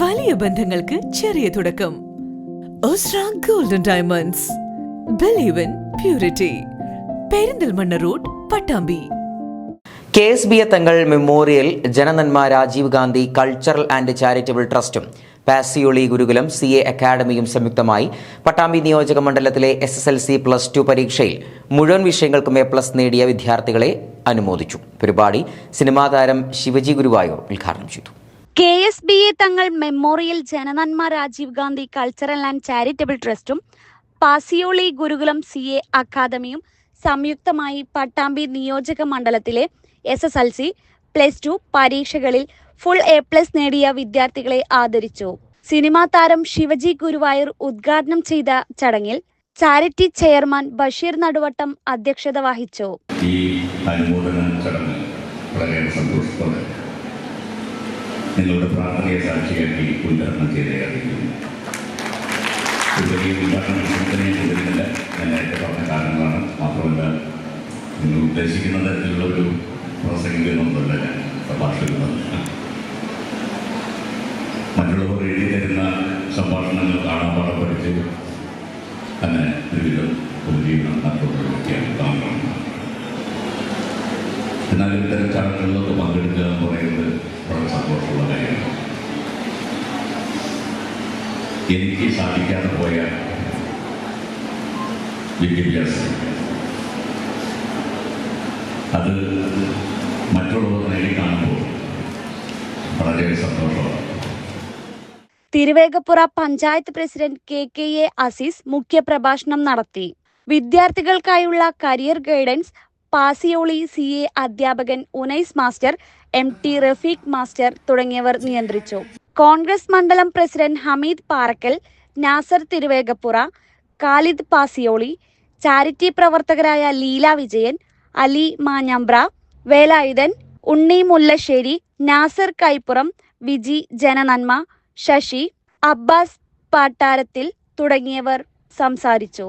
വലിയ ബന്ധങ്ങൾക്ക് ചെറിയ തുടക്കം. Golden diamonds believe in purity Perinthalmanna road Pattambi. K S B A Thangal memorial Jananamma Rajiv Gandhi cultural and charitable ട്രസ്റ്റും Pacioli Gurukulam C A അക്കാദമിയും സംയുക്തമായി പട്ടാമ്പി നിയോജക മണ്ഡലത്തിലെ S S L C plus two പരീക്ഷയിൽ മുഴുവൻ വിഷയങ്ങൾക്കും എ പ്ലസ് നേടിയ വിദ്യാർത്ഥികളെ അനുമോദിച്ചു. പരിപാടി സിനിമാ താരം ശിവജി ഗുരുവായൂർ ഉദ്ഘാടനം ചെയ്തു. K S B A Thangal memorial Jananamma Rajiv Gandhi cultural and charitable ട്രസ്റ്റും Pacioli Gurukulam C A അക്കാദമിയും സംയുക്തമായി പട്ടാമ്പി നിയോജക മണ്ഡലത്തിലെ S S L C plus two പരീക്ഷകളിൽ ഫുൾ എ പ്ലസ് നേടിയ വിദ്യാർത്ഥികളെ ആദരിച്ചു. സിനിമാ താരം ശിവജി ഗുരുവായൂർ ഉദ്ഘാടനം ചെയ്ത ചടങ്ങിൽ ചാരിറ്റി ചെയർമാൻ ബഷീർ നടുവട്ടം അധ്യക്ഷത വഹിച്ചു. ഈ അനുമോദന ചടങ്ങ് വളരെ സന്തോഷത്തോടെ നിങ്ങളുടെ പ്രാർത്ഥനയെ സാക്ഷിയാക്കി ഉദ്ഘാടനം ചെയ്തേ വലിയ ഉദ്ഘാടന കൊടുക്കുന്നില്ല ഞാൻ നേരത്തെ പറഞ്ഞ കാരണങ്ങളാണ് മാത്രമല്ല നിങ്ങൾ ഉദ്ദേശിക്കുന്ന തരത്തിലുള്ള ഒരു പ്രസംഗിക്കുന്നൊന്നുമല്ല ഞാൻ പ്രഭാഷകനല്ല മറ്റുള്ളവർ എഴുതി തരുന്ന സംഭാഷണങ്ങൾ കാണാൻ പാടം പഠിച്ച് അങ്ങനെ ഒരുവിധം ഉപജീവനം നടത്തുന്ന വ്യക്തിയാണ് താങ്കളാണ് എന്നാൽ ഇത്തരം ചടങ്ങുകളിലൊക്കെ പങ്കെടുക്കുക എന്ന് പറയുന്നത് കാര്യമാണ് എനിക്ക് സാധിക്കാതെ പോയ വിദ്യാഭ്യാസം അത് മറ്റുള്ളവർ നേടി കാണുമ്പോൾ വളരെ സന്തോഷമാണ്. Thiruvegappura panchayat president K K A Azeez മുഖ്യപ്രഭാഷണം നടത്തി. വിദ്യാർത്ഥികൾക്കായുള്ള career guidance Pasiyoli C A അധ്യാപകൻ Unais master M T Rafeeq master തുടങ്ങിയവർ നിയന്ത്രിച്ചു. കോൺഗ്രസ് മണ്ഡലം പ്രസിഡന്റ് ഹമീദ് പാറക്കൽ നാസർ തിരുവേഗപ്പുറ കാലിദ് പാസിയോളി ചാരിറ്റി പ്രവർത്തകരായ ലീല വിജയൻ അലി മാഞ്ഞമ്പ്ര വേലായുധൻ ഉണ്ണി മുല്ലശ്ശേരി നാസർ കൈപ്പുറം വിജി ജനനന്മ ശശി അബ്ബാസ് പാട്ടാരത്തിൽ തുടങ്ങിയവർ സംസാരിച്ചു.